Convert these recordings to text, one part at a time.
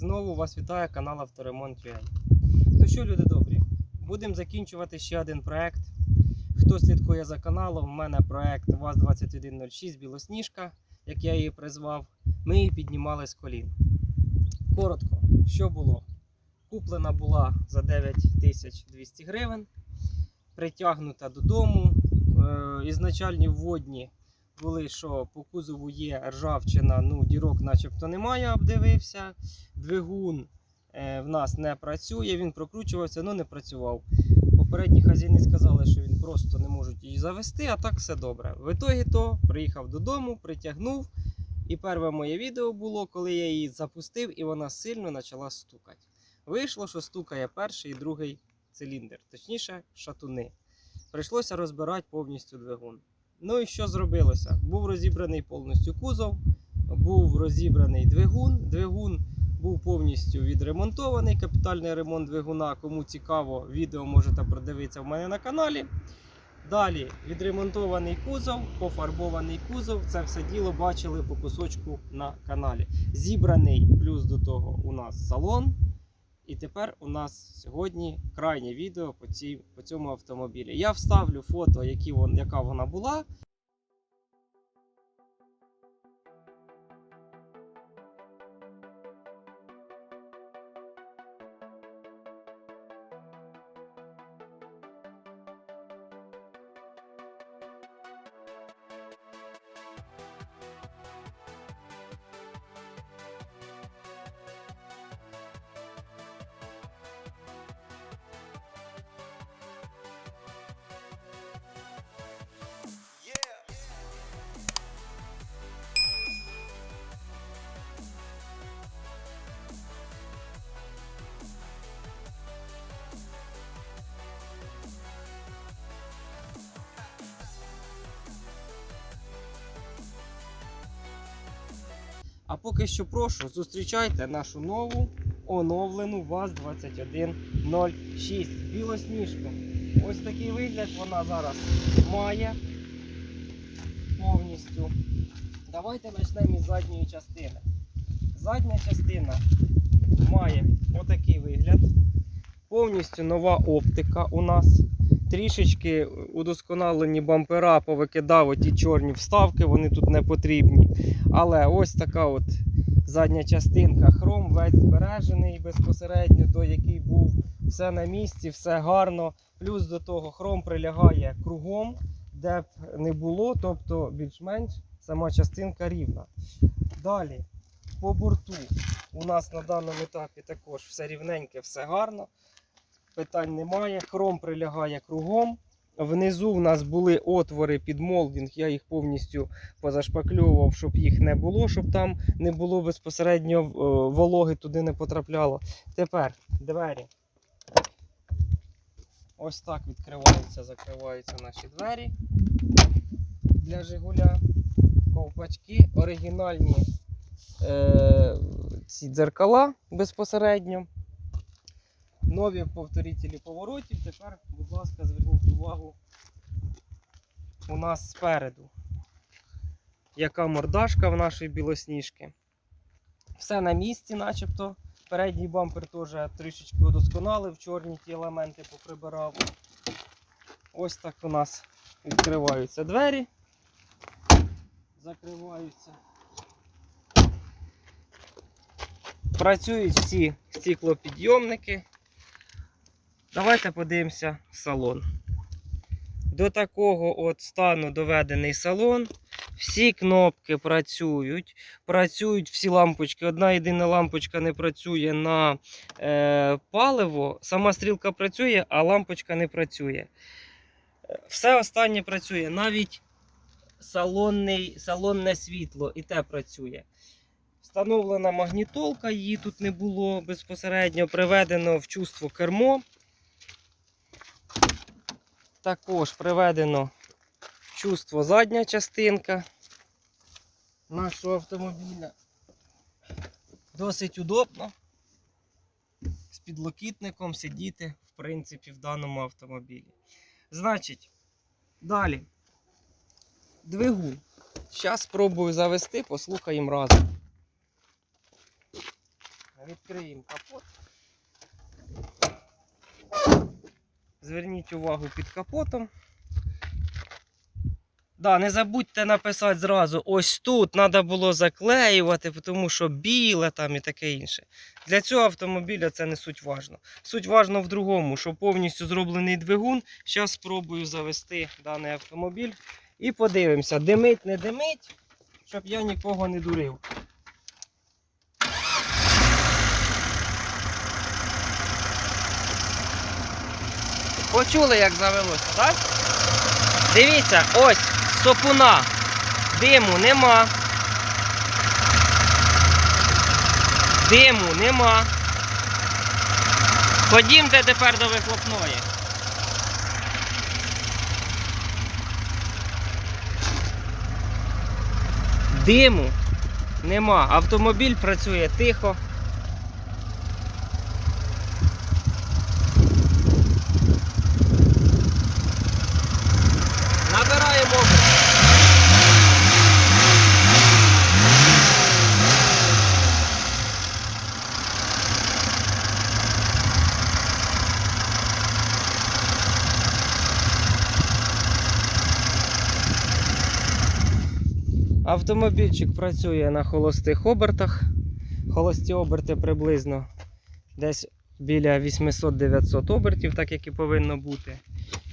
Знову вас вітає канал Авторемонт Авторемонт.ua. Ну що, люди добрі, будемо закінчувати ще один проект. Хто слідкує за каналом, в мене проект ВАЗ-2106 Білосніжка, як я її призвав. Ми її піднімали з колін. Коротко, що було? Куплена була за 9200 гривень, притягнута додому. Е, ізначальні вводні були, що по кузову є ржавчина, ну дірок начебто немає, обдивився. Двигун е, в нас не працює, він прокручувався, але не працював. Попередні хазяїни сказали, що він просто не можуть її завести, а так все добре. В ітогі то приїхав додому, притягнув. І перше моє відео було, коли я її запустив, і вона сильно почала стукати. Вийшло, що стукає перший і другий циліндр, точніше, шатуни. Прийшлося розбирати повністю двигун. Ну і що зробилося? Був розібраний повністю кузов, був розібраний двигун. Двигун був повністю відремонтований. Капітальний ремонт двигуна. Кому цікаво, відео можете продивитися в мене на каналі. Далі відремонтований кузов, пофарбований кузов. Це все діло бачили по кусочку на каналі. Зібраний плюс до того у нас салон. І тепер у нас сьогодні крайнє відео по, цій, по цьому автомобілі. Я вставлю фото, які вон, яка вона була. Поки що прошу, зустрічайте нашу нову оновлену ВАЗ-2106 Білосніжку. Ось такий вигляд вона зараз має повністю. Давайте почнемо із задньої частини. Задня частина має отакий вигляд. Повністю нова оптика у нас. Трішечки удосконалені бампера повикидав оті чорні вставки, вони тут не потрібні. Але ось така от задня частинка, хром весь збережений безпосередньо той, який був. Все на місці, все гарно. Плюс до того хром прилягає кругом, де б не було, тобто більш-менш сама частинка рівна. Далі, по борту у нас на даному етапі також все рівненьке, все гарно. Питань немає. Хром прилягає кругом. Внизу в нас були отвори під молдинг, я їх повністю позашпакльовував, щоб їх не було, щоб там не було безпосередньо е, вологи туди не потрапляло. Тепер двері. Ось так відкриваються, закриваються наші двері для Жигуля. Ковпачки, оригінальні е, ці дзеркала безпосередньо. Нові повторителі поворотів. Тепер, будь ласка, зверніть увагу у нас спереду. Яка мордашка в нашої білосніжки. Все на місці, начебто. Передній бампер теж трішечки удосконалив, чорні ті елементи поприбирав. Ось так у нас відкриваються двері, закриваються. Працюють всі стеклопідйомники. Давайте подивимося салон. До такого от стану доведений салон. Всі кнопки працюють. Працюють всі лампочки. Одна єдина лампочка не працює на е, паливо. Сама стрілка працює, а лампочка не працює. Все останнє працює. Навіть салонний, салонне світло і те працює. Встановлена магнітолка, її тут не було безпосередньо. Приведено в чувство кермо. Також приведено чувство задня частинка нашого автомобіля. Досить удобно з підлокітником сидіти, в принципі, в даному автомобілі. Значить, далі. Двигун. Зараз спробую завести, послухаємо разом. Відкриємо капот. Зверніть увагу під капотом. Да, не забудьте написати зразу, ось тут треба було заклеювати, тому що біле там і таке інше. Для цього автомобіля це не суть важно. Суть важно в другому, що повністю зроблений двигун. Зараз спробую завести даний автомобіль і подивимося, димить, не димить, щоб я нікого не дурив. Почули, як завелося, так? Дивіться, ось сопуна. Диму нема. Диму нема. Ходімте тепер до вихлопної. Диму нема. Автомобіль працює тихо. Автомобільчик працює на холостих обертах. Холості оберти приблизно десь біля 800-900 обертів, так як і повинно бути.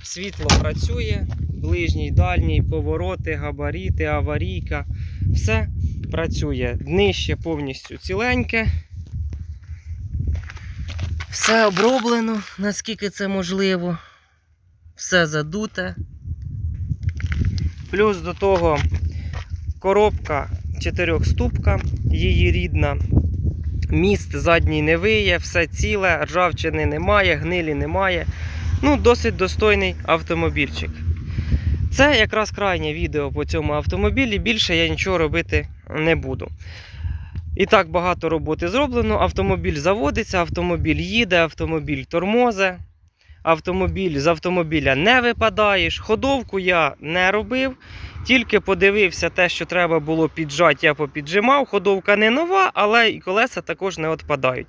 Світло працює, ближній, дальній, повороти, габаріти, аварійка. Все працює. Днище повністю ціленьке. Все оброблено, наскільки це можливо. Все задуте. Плюс до того коробка чотирьохступка, її рідна. Міст задній не виє, все ціле, ржавчини немає, гнилі немає. Ну, досить достойний автомобільчик. Це якраз крайнє відео по цьому автомобілі. Більше я нічого робити не буду. І так багато роботи зроблено. Автомобіль заводиться, автомобіль їде, автомобіль тормозе. Автомобіль з автомобіля не випадаєш. Ходовку я не робив. Тільки подивився те, що треба було піджати, я попіджимав. Ходовка не нова, але і колеса також не відпадають.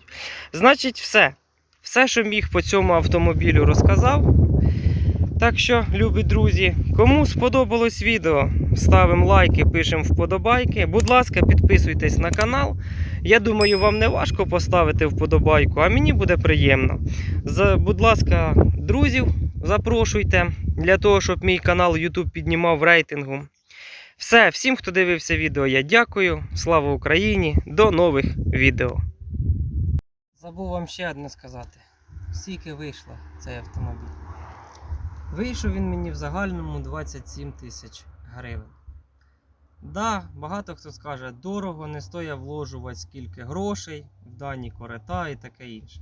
Значить, все. Все, що міг по цьому автомобілю, розказав. Так що, любі друзі, кому сподобалось відео, ставимо лайки, пишемо вподобайки. Будь ласка, підписуйтесь на канал. Я думаю, вам не важко поставити вподобайку, а мені буде приємно. За, будь ласка, друзів запрошуйте для того, щоб мій канал YouTube піднімав рейтингу. Все, всім, хто дивився відео, я дякую. Слава Україні! До нових відео. Забув вам ще одне сказати. Скільки вийшло цей автомобіль? Вийшов він мені в загальному 27 тисяч гривень. Да, багато хто скаже, дорого, не стоя вложувати скільки грошей в дані корета і таке інше.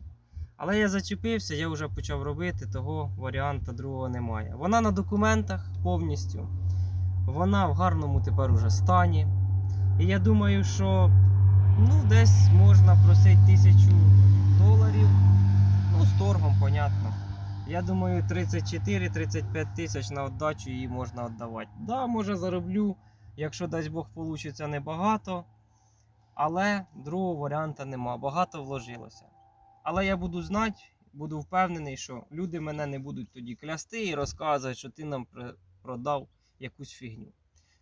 Але я зачепився, я вже почав робити, того варіанта другого немає. Вона на документах повністю. Вона в гарному тепер уже стані. І я думаю, що ну, десь можна просити тисячу доларів. Ну, з торгом, понятно. Я думаю, 34-35 тисяч на віддачу її можна віддавати. Да, може зароблю, якщо дасть Бог вийде небагато. Але другого варіанта нема. Багато вложилося. Але я буду знати, буду впевнений, що люди мене не будуть тоді клясти і розказувати, що ти нам продав якусь фігню.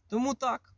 Тому так,